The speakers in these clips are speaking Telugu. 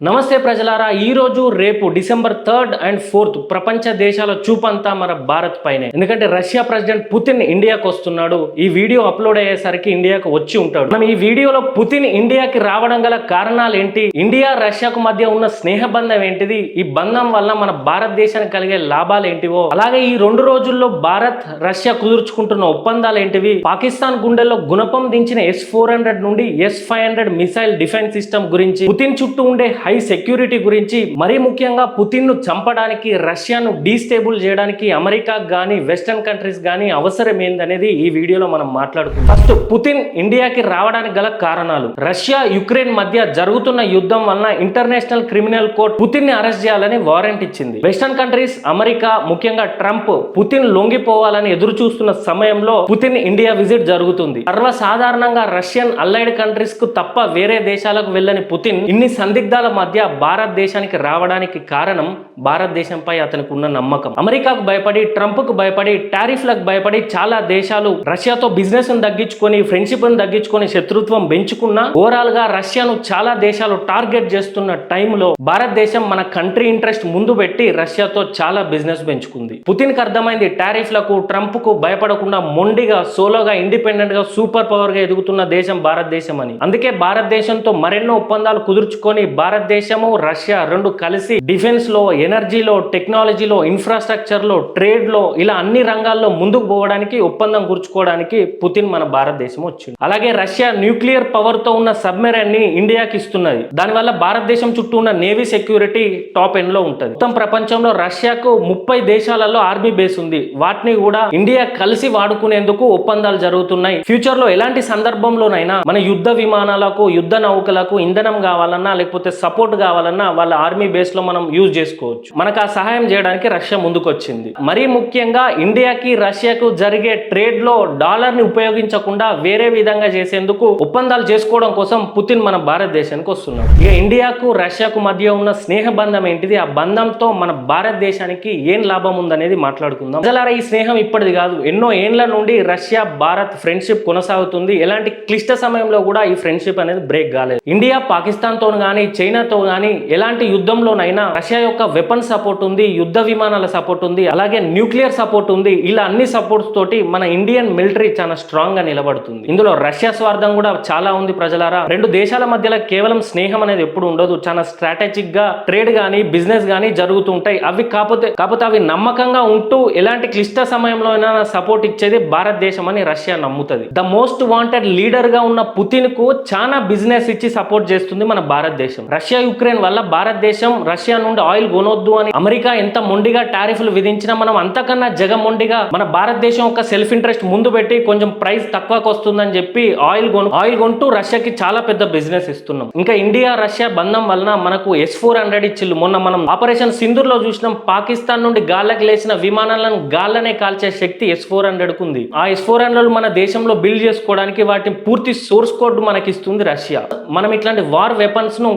నమస్తే ప్రజలారా ఈ రోజు రేపు డిసెంబర్ థర్డ్ అండ్ ఫోర్త్ ప్రపంచ దేశాల చూపంతా మన భారత్ పైనే. ఎందుకంటే రష్యా ప్రెసిడెంట్ పుతిన్ ఇండియాకు వస్తున్నాడు. ఈ వీడియో అప్లోడ్ అయ్యేసరికి ఇండియాకు వచ్చి ఉంటాడు. మనం ఈ వీడియోలో పుతిన్ ఇండియాకి రావడం గల కారణాలు ఏంటి? ఇండియా రష్యాకు మధ్య ఉన్న స్నేహబంధం ఏంటిది? ఈ బంధం వల్ల మన భారతదేశానికి కలిగే లాభాలు ఏంటివో? అలాగే ఈ రెండు రోజుల్లో భారత్ రష్యా కుదుర్చుకుంటున్న ఒప్పందాలు ఏంటివి? పాకిస్తాన్ గుండెల్లో గుణపం దించిన ఎస్ ఫోర్ హండ్రెడ్ నుండి S five hundred missile defence system గురించి పుతిన్ చుట్టూ ఉండే హై సెక్యూరిటీ గురించి మరీ ముఖ్యంగా పుతిన్ను చంపడానికి రష్యాను డీస్టేబుల్ చేయడానికి అమెరికా కానీ వెస్టర్న్ కంట్రీస్ కానీ అవసరం ఏందనేది ఈ వీడియోలో మనం మాట్లాడుకుందాం. ఫస్ట్ పుతిన్ ఇండియాకి రావడానికి గల కారణాలు. రష్యా యుక్రెయిన్ మధ్య జరుగుతున్న యుద్ధం వలన ఇంటర్నేషనల్ క్రిమినల్ కోర్ట్ పుతిన్ని అరెస్ట్ చేయాలని వారెంట్ ఇచ్చింది. వెస్టర్న్ కంట్రీస్ అమెరికా ముఖ్యంగా ట్రంప్ పుతిన్ లొంగిపోవాలని ఎదురు చూస్తున్న సమయంలో పుతిన్ ఇండియా విజిట్ జరుగుతుంది. సర్వసాధారణంగా రష్యన్ అల్లైడ్ కంట్రీస్కు తప్ప వేరే దేశాలకు వెళ్ళని పుతిన్ ఇన్ని సందిగ్ధాల మధ్య భారతదేశానికి రావడానికి కారణం భారతదేశంపై అతనికి ఉన్న నమ్మకం. అమెరికాకు భయపడి ట్రంప్కు భయపడి టారిఫ్లకు భయపడి చాలా దేశాలు రష్యాతో బిజినెస్ను తగ్గించుకొని ఫ్రెండ్షిప్ను తగ్గించుకొని శత్రుత్వం పెంచుకున్నా ఓవరాల్గా రష్యాను చాలా దేశాలు టార్గెట్ చేస్తున్న టైంలో భారతదేశం మన కంట్రీ ఇంట్రెస్ట్ ముందు పెట్టి రష్యాతో చాలా బిజినెస్ పెంచుకుంది. పుతిన్కి అర్థమైంది టారిఫ్లకు ట్రంప్కు భయపడకుండా మొండిగా సోలోగా ఇండిపెండెంట్గా సూపర్ పవర్గా ఎదుగుతున్న దేశం భారతదేశం అని అందుకే భారతదేశంతో మరెన్నో ఒప్పందాలు కుదుర్చుకొని భారతదేశము రష్యా రెండు కలిసి డిఫెన్స్లో ఎనర్జీలో టెక్నాలజీలో ఇన్ఫ్రాస్ట్రక్చర్లో ట్రేడ్లో ఇలా అన్ని రంగాల్లో ముందుకు పోవడానికి ఒప్పందం కూర్చుకోవడానికి పుతిన్ మన భారతదేశం వచ్చింది. అలాగే రష్యా న్యూక్లియర్ పవర్తో ఉన్న సబ్మెరైన్ని ఇండియాకి ఇస్తున్నది. దానివల్ల భారతదేశం చుట్టూ ఉన్న నేవీ సెక్యూరిటీ టాప్ ఎండ్లో ఉంటది. మొత్తం ప్రపంచంలో రష్యాకు ముప్పై దేశాలలో ఆర్మీ బేస్ ఉంది. వాటిని కూడా ఇండియా కలిసి వాడుకునేందుకు ఒప్పందాలు జరుగుతున్నాయి. ఫ్యూచర్లో ఎలాంటి సందర్భంలోనైనా మన యుద్ధ విమానాలకు యుద్ధ నౌకలకు ఇంధనం కావాలన్నా లేకపోతే సపోర్ట్ కావాలన్నా వాళ్ళ ఆర్మీ బేస్లో మనం యూజ్ చేసుకోవచ్చు. మనకు ఆ సహాయం చేయడానికి రష్యా ముందుకొచ్చింది. మరీ ముఖ్యంగా ఇండియాకి రష్యాకు జరిగే ట్రేడ్లో డాలర్ని ఉపయోగించకుండా వేరే విధంగా చేసేందుకు ఒప్పందాలు చేసుకోవడం కోసం పుతిన్ మన భారతదేశానికి వస్తున్నాడు. ఇక ఇండియాకు రష్యాకు మధ్య ఉన్న స్నేహ బంధం ఏంటిది? ఆ బంధంతో మన భారతదేశానికి ఏం లాభం ఉందనేది మాట్లాడుకుందాం. ప్రజలారా ఈ స్నేహం ఇప్పటిది కాదు. ఎన్నో ఏండ్ల నుండి రష్యా భారత్ ఫ్రెండ్షిప్ కొనసాగుతుంది. ఎలాంటి క్లిష్ట సమయంలో కూడా ఈ ఫ్రెండ్షిప్ అనేది బ్రేక్ కాలేదు. ఇండియా పాకిస్తాన్తో గానీ చైనాతో గానీ ఎలాంటి యుద్ధంలోనైనా రష్యా యొక్క వెపన్ సపోర్ట్ ఉంది యుద్ధ విమానాల సపోర్ట్ ఉంది అలాగే న్యూక్లియర్ సపోర్ట్ ఉంది. ఇలా అన్ని సపోర్ట్స్ తోటి మన ఇండియన్ మిలిటరీ చాలా స్ట్రాంగ్గా నిలబడుతుంది. ఇందులో రష్యా స్వార్థం కూడా చాలా ఉంది ప్రజలారా. రెండు దేశాల మధ్యలో కేవలం స్నేహం అనేది ఎప్పుడు ఉండదు. చాలా స్ట్రాటజిక్గా ట్రేడ్ గానీ బిజినెస్ గానీ జరుగుతుంటాయి. అవి కాకపోతే కాకపోతే అవి నమ్మకంగా ఉంటూ ఎలాంటి క్లిష్ట సమయంలో అయినా సపోర్ట్ ఇచ్చేది భారతదేశం అని రష్యా నమ్ముతుంది. ద మోస్ట్ వాంటెడ్ లీడర్గా ఉన్న పుతిన్కు చాలా బిజినెస్ ఇచ్చి సపోర్ట్ చేస్తుంది మన భారతదేశం. రష్యా యుక్రెయిన్ వల్ల భారతదేశం రష్యా నుండి ఆయిల్ కొనొద్దు అని అమెరికా ఎంత మొండిగా టారిఫ్లు విధించినా మనం అంతకన్నా జగమొండిగా మన భారతదేశం ఒక సెల్ఫ్ ఇంట్రెస్ట్ ముందు పెట్టి కొంచెం ప్రైస్ తక్కువకు వస్తుందని చెప్పి ఆయిల్ కొను ఆయిల్ కొంటూ రష్యాకి చాలా పెద్ద బిజినెస్ ఇస్తున్నాం. ఇంకా ఇండియా రష్యా బంధం వలన మనకు ఎస్ ఫోర్ హండ్రెడ్ ఇచ్చిల్లు మొన్న మనం ఆపరేషన్ సింధూర్లో చూసినాం. పాకిస్తాన్ నుండి గాళ్ళకి లేచిన విమానాలను గాల్లనే కాల్చే శక్తి ఎస్ ఫోర్ హండ్రెడ్ ఉంది. ఆ ఎస్ ఫోర్ హండ్రెడ్ మన దేశంలో బిల్డ్ చేసుకోవడానికి వాటిని పూర్తి సోర్స్ కోడ్ మనకి ఇస్తుంది రష్యా. మనం ఇట్లాంటి వార్ వెపన్స్ను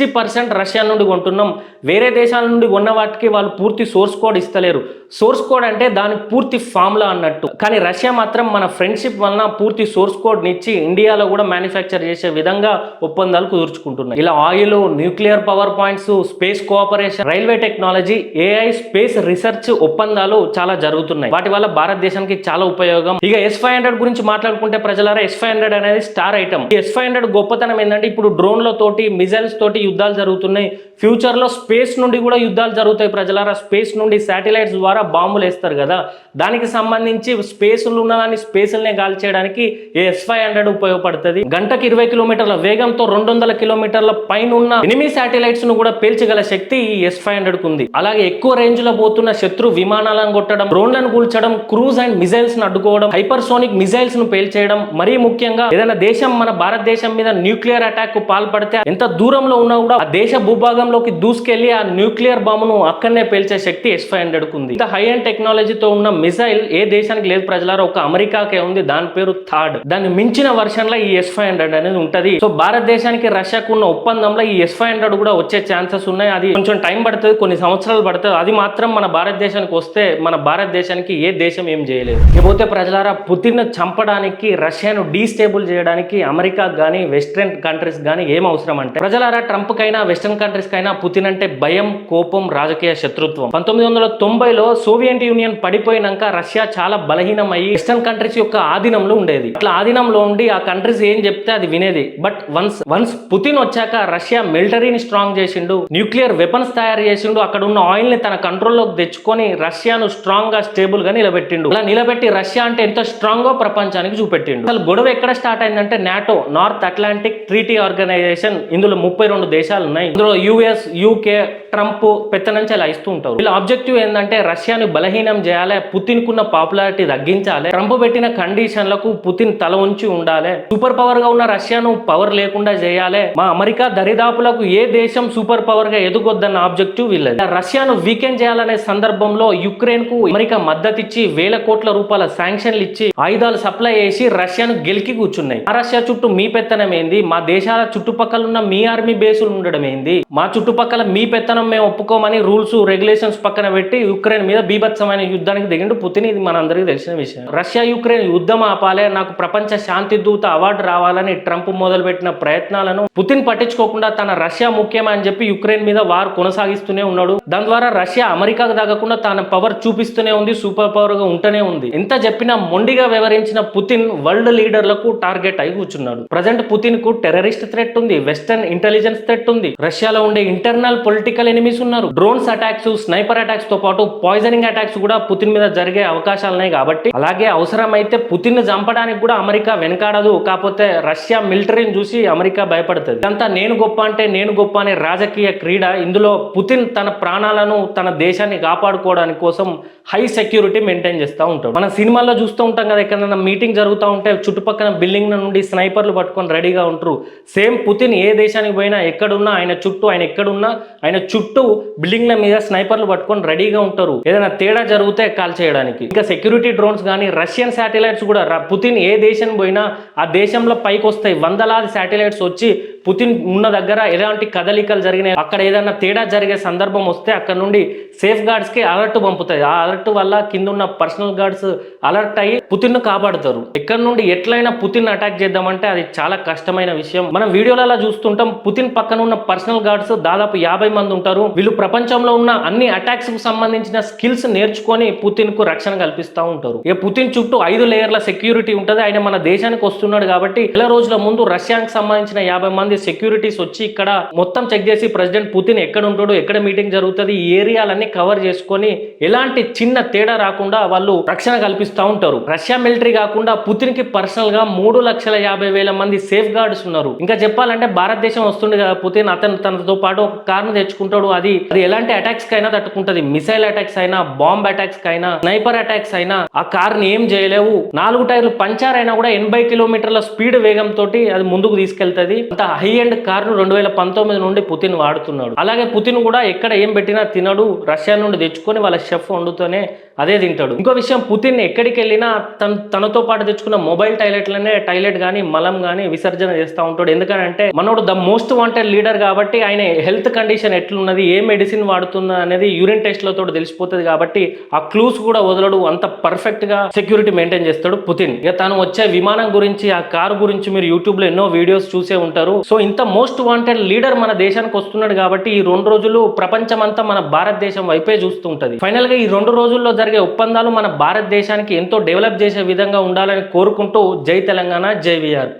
సిక్స్టీ పర్సెంట్ రష్యా నుండి కొంటున్నాం. వేరే దేశాల నుండి కొన్న వాటికి వాళ్ళు పూర్తి సోర్స్ కోడ్ ఇస్తలేరు. సోర్స్ కోడ్ అంటే దాని పూర్తి ఫార్ములా అన్నట్టు. కానీ రష్యా మాత్రం మన ఫ్రెండ్షిప్ వలన పూర్తి సోర్స్ కోడ్ నిచ్చి ఇండియాలో కూడా మ్యానుఫ్యాక్చర్ చేసే విధంగా ఒప్పందాలు కుదుర్చుకుంటున్నాయి ఇలా oil nuclear power points space cooperation railway technology AI space research ఒప్పందాలు చాలా జరుగుతున్నాయి. వాటి వల్ల భారతదేశానికి చాలా ఉపయోగం. ఇక ఎస్ ఫైవ్ హండ్రెడ్ గురించి మాట్లాడుకుంటే ప్రజలారా ఎస్ ఫైవ్ హండ్రెడ్ అనేది స్టార్ ఐటమ్. ఈ ఎస్ ఫైవ్ హండ్రెడ్ గొప్పతనం ఏంటంటే ఇప్పుడు డ్రోన్ల తోటి మిజైల్స్ తోటి యుద్ధాలు జరుగుతున్నాయి. ఫ్యూచర్లో స్పేస్ నుండి కూడా యుద్ధాలు జరుగుతాయి ప్రజలారా. స్పేస్ నుండి శాటిలైట్స్ ద్వారా బాంబులు వేస్తారు కదా. దానికి సంబంధించి స్పేసులు ఉన్నదాన్ని స్పేస్లనే గాలి చేయడానికి ఎస్ ఫైవ్ హండ్రెడ్ ఉపయోగపడుతుంది. గంటకి ఇరవై కిలోమీటర్ల వేగంతో రెండు వందల కిలోమీటర్ల పైన ఉన్న ఎనిమి శాటిలైట్స్ను కూడా పేల్చగల శక్తి ఈ ఎస్ ఫైవ్ హండ్రెడ్ ఉంది. అలాగే ఎక్కువ రేంజ్లో పోతున్న శత్రు విమానాలను కొట్టడం డ్రోన్లను కూల్చడం క్రూజ్ అండ్ మిజైల్స్ను అడ్డుకోవడం హైపర్సోనిక్ మిజైల్స్ను పేల్చేయడం మరీ ముఖ్యంగా ఏదైనా దేశం మన భారతదేశం మీద న్యూక్లియర్ అటాక్కు పాల్పడితే ఎంత దూరంలో ఉన్నా కూడా ఆ దేశ భూభాగంలోకి దూసుకెళ్ళి ఆ న్యూక్లియర్ బాంబును అక్కడనే పేల్చే శక్తి ఎస్ ఫైవ్ హండ్రెడ్ ఉంది. హై అండ్ టెక్నాలజీతో ఉన్న మిసైల్ ఏ దేశానికి లేదు ప్రజలారా ఒక అమెరికాకే ఉంది దాని పేరు థర్డ్ దాన్ని మించిన వర్షన్లో ఈ ఎస్ ఫైవ్ హండ్రెడ్ అనేది ఉంటది. సో భారతదేశానికి రష్యాకు ఉన్న ఒప్పందంలో ఈ ఎస్ ఫైవ్ హండ్రెడ్ కూడా వచ్చే ఛాన్సెస్ ఉన్నాయి. అది కొంచెం టైం పడుతుంది కొన్ని సంవత్సరాలు పడుతుంది. అది మాత్రం మన భారతదేశానికి వస్తే మన భారతదేశానికి ఏ దేశం ఏం చేయలేదు. ఇకపోతే ప్రజలారా పుతిన్ చంపడానికి రష్యాను డీస్టేబుల్ చేయడానికి అమెరికా కానీ వెస్ట్రన్ కంట్రీస్ కానీ ఏం అవసరం అంటే ప్రజలారా ట్రంప్ కైనా వెస్ట్రన్ కంట్రీస్ కైనా పుతిన్ అంటే భయం కోపం రాజకీయ శత్రుత్వం. పంతొమ్మిది వందల తొంభైలో సోవియట్ యూనియన్ పడిపోయినాక రష్యా చాలా బలహీనమయ్యి వెస్టర్న్ కంట్రీస్ యొక్క ఆధీనంలో ఉండేది. అట్లా ఆధీనంలో ఉండి ఆ కంట్రీస్ ఏం చెప్తే అది వినేది. బట్ వన్స్ వన్స్ పుతిన్ వచ్చాక రష్యా మిలిటరీని స్ట్రాంగ్ చేసిండు న్యూక్లియర్ వెపన్స్ తయారు చేసిండు అక్కడ ఉన్న ఆయిల్ని తన కంట్రోల్లోకి తెచ్చుకొని రష్యాను స్ట్రాంగ్గా స్టేబుల్గా నిలబెట్టిండు. అలా నిలబెట్టి రష్యా అంటే ఎంత స్ట్రాంగ్గా ప్రపంచానికి చూపెట్టిండు. అసలు గొడవ ఎక్కడ స్టార్ట్ అయిందంటే NATO North Atlantic Treaty organisation ఇందులో ముప్పై రెండు దేశాలు ఉన్నాయి. ఇందులో యుఎస్ యూకే ట్రంప్ పెద్ద అలా ఇస్తూ ఉంటారు వీళ్ళ ఆబ్జెక్టివ్ ఏంటంటే రష్యాను బలహీనం చేయాలి పుతిన్ కున్న పాపులారిటీ తగ్గించాలి ట్రంప్ పెట్టిన కండిషన్లకు పుతిన్ తల ఉంచి ఉండాలి సూపర్ పవర్గా ఉన్న రష్యాను పవర్ లేకుండా చేయాలి మా అమెరికా దరిదాపులకు ఏ దేశం సూపర్ పవర్గా ఎదుగొద్దన్న ఆబ్జెక్టివ్ వీళ్ళది. రష్యాను వీకెండ్ చేయాలనే సందర్భంలో యుక్రెయిన్కు అమెరికా మద్దతు ఇచ్చి వేల కోట్ల రూపాయల శాంక్షన్లు ఇచ్చి ఆయుధాలు సప్లై చేసి రష్యాను గెలికి కూర్చున్నాయి. ఆ రష్యా చుట్టూ మీ పెత్తనం ఏంది మా దేశాల చుట్టుపక్కల ఉన్న మీ ఆర్మీ బేసులు ఉండడం ఏంది మా చుట్టుపక్కల మీ పెత్తనం మేము ఒప్పుకోమని రూల్స్ రెగ్యులేషన్స్ పక్కన పెట్టి యుక్రెయిన్ మీద బీభత్సమైన యుద్ధానికి దిగిండు పుతిన్. ఇది మనందరికీ తెలిసిన విషయం. రష్యా యుక్రెయిన్ యుద్ధం ఆపాలే నాకు ప్రపంచ శాంతి దూత అవార్డు రావాలని ట్రంప్ మొదలుపెట్టిన ప్రయత్నాలను పుతిన్ పట్టించుకోకుండా తన రష్యా ముఖ్యమని చెప్పి యుక్రెయిన్ మీద వారు కొనసాగిస్తూనే ఉన్నాడు. దాని ద్వారా రష్యా అమెరికాకు తగ్గకుండా తన పవర్ చూపిస్తూనే ఉంది సూపర్ పవర్గా ఉంటూనే ఉంది. ఎంత చెప్పినా మొండిగా వ్యవహరించిన పుతిన్ వరల్డ్ లీడర్లకు టార్గెట్ అయి కూర్చున్నాడు. ప్రజెంట్ పుతిన్కు టెర్రరిస్ట్ థ్రెట్ ఉంది వెస్టర్న్ ఇంటెలిజెన్స్ థ్రెట్ ఉంది. రష్యాలో ఉండే ఇంటర్నల్ పొలిటికల్ ఎనిమిస్ ఉన్నారు. డ్రోన్స్ అటాక్స్ స్నైపర్ అటాక్స్తో పాటు పాయిజనింగ్ అటాక్స్ కూడా పుతిన్ మీద జరిగే అవకాశాలు ఉన్నాయి కాబట్టి అలాగే అవసరమైతే పుతిన్ని చంపడానికి కూడా అమెరికా వెనకాడదు. కాకపోతే రష్యా మిలిటరీని చూసి అమెరికా భయపడుతుంది. ఇదంతా నేను గొప్ప అంటే నేను గొప్ప అనే రాజకీయ క్రీడ. ఇందులో పుతిన్ తన ప్రాణాలను తన దేశాన్ని కాపాడుకోవడానికి కోసం హై సెక్యూరిటీ మెయింటైన్ చేస్తూ ఉంటాడు. మన సినిమాల్లో చూస్తూ ఉంటాం కదా ఎక్కడైనా మీటింగ్ జరుగుతూ ఉంటే చుట్టుపక్కల బిల్డింగ్ నుండి స్నైపర్లు పట్టుకొని రెడీగా ఉంటారు. సేమ్ పుతిన్ ఏ దేశానికి పోయినా ఎక్కడున్నా ఆయన చుట్టూ ఆయన ఎక్కడున్నా ఆయన చుట్టూ చుట్టూ బిల్డింగ్ల మీద స్నైపర్లు పట్టుకొని రెడీగా ఉంటారు. ఏదైనా తేడా జరిగితే కాల్ చేయడానికి. ఇంకా సెక్యూరిటీ డ్రోన్స్ కానీ రష్యన్ శాటిలైట్స్ కూడా పుతిన్ ఏ దేశం పోయినా ఆ దేశంలో పైకి వస్తాయి వందలాది శాటిలైట్స్ వచ్చి పుతిన్ ఉన్న దగ్గర ఎలాంటి కదలికలు జరిగినాయి అక్కడ ఏదైనా తేడా జరిగే సందర్భం వస్తే అక్కడ నుండి సేఫ్ గార్డ్స్కి అలర్ట్ పంపుతాయి. ఆ అలర్ట్ వల్ల కింద ఉన్న పర్సనల్ గార్డ్స్ అలర్ట్ అయ్యి పుతిన్ను కాపాడుతారు. ఎక్కడ నుండి ఎట్లయినా పుతిన్ అటాక్ చేద్దామంటే అది చాలా కష్టమైన విషయం. మనం వీడియోలలో చూస్తుంటాం పుతిన్ పక్కన ఉన్న పర్సనల్ గార్డ్స్ దాదాపు యాభై మంది ఉంటారు. వీళ్ళు ప్రపంచంలో ఉన్న అన్ని అటాక్స్కు సంబంధించిన స్కిల్స్ నేర్చుకొని పుతిన్కు రక్షణ కల్పిస్తూ ఉంటారు. ఇక పుతిన్ చుట్టూ ఐదు లేయర్ల సెక్యూరిటీ ఉంటుంది. ఆయన మన దేశానికి వస్తున్నాడు కాబట్టి నెల రోజుల ముందు రష్యాకి సంబంధించిన యాభై మంది సెక్యూరిటీస్ వచ్చి ఇక్కడ మొత్తం చెక్ చేసి ప్రెసిడెంట్ పుతిన్ ఎక్కడ ఉంటాడు ఎక్కడ మీటింగ్ జరుగుతుంది ఈ ఏరియాలన్నీ కవర్ చేసుకొని ఎలాంటి చిన్న తేడా రాకుండా వాళ్ళు రక్షణ కల్పిస్తూ ఉంటారు. రష్యా మిలిటరీ కాకుండా పుతిన్కి పర్సనల్గా మూడు లక్షల యాభై వేల మంది సేఫ్ గార్డ్స్ ఉన్నారు. ఇంకా చెప్పాలంటే భారతదేశం వస్తుంది కదా పుతిన్ అతను తనతో పాటు ఒక కారణం తెచ్చుకుంటాడు అది అది ఎలాంటి అటాక్స్ కైనా తట్టుకుంటది. మిసైల్ అటాక్స్ అయినా బాంబ్ అటాక్స్ అయినా స్నైపర్ అటాక్స్ అయినా ఆ కార్ని ఏం చేయలేవు. నాలుగు టైర్లు పంచర్ అయినా కూడా ఎనభై కిలోమీటర్ల స్పీడ్ వేగం తోటి అది ముందుకు తీసుకెళ్తుంది. అంత హై ఎండ్ కార్ను రెండు వేల పంతొమ్మిది నుండి పుతిన్ వాడుతున్నాడు. అలాగే పుతిన్ కూడా ఎక్కడ ఏం పెట్టినా తినడు రష్యా నుండి తెచ్చుకొని వాళ్ళ షెఫ్ వండుతూనే అదే తింటాడు. ఇంకో విషయం పుతిన్ ఎక్కడికి వెళ్ళినా తన తనతో పాటు తెచ్చుకున్న మొబైల్ టాయిలెట్లనే టాయిలెట్ కానీ మలం కానీ విసర్జన చేస్తూ ఉంటాడు. ఎందుకంటే మనోడు ద మోస్ట్ వాంటెడ్ లీడర్ కాబట్టి ఆయన హెల్త్ కండిషన్ ఎట్లున్నది ఏ మెడిసిన్ వాడుతున్నా అనేది యూరిన్ టెస్ట్లతో తెలిసిపోతుంది కాబట్టి ఆ క్లూస్ కూడా వదలడు. అంత పర్ఫెక్ట్గా సెక్యూరిటీ మెయింటైన్ చేస్తాడు పుతిన్. ఇక తను వచ్చే విమానం గురించి ఆ కారు గురించి మీరు యూట్యూబ్లో ఎన్నో వీడియోస్ చూసే ఉంటారు. సో ఇంత మోస్ట్ వాంటెడ్ లీడర్ మన దేశానికి వస్తున్నాడు కాబట్టి ఈ రెండు రోజులు ప్రపంచమంతా మన భారతదేశం వైపే చూస్తూ ఉంటది ఫైనల్గా ఈ రెండు రోజుల్లో జరిగే ఒప్పందాలు మన భారతదేశానికి ఎంతో డెవలప్ చేసే విధంగా ఉండాలని కోరుకుంటూ జై తెలంగాణ జై విఆర్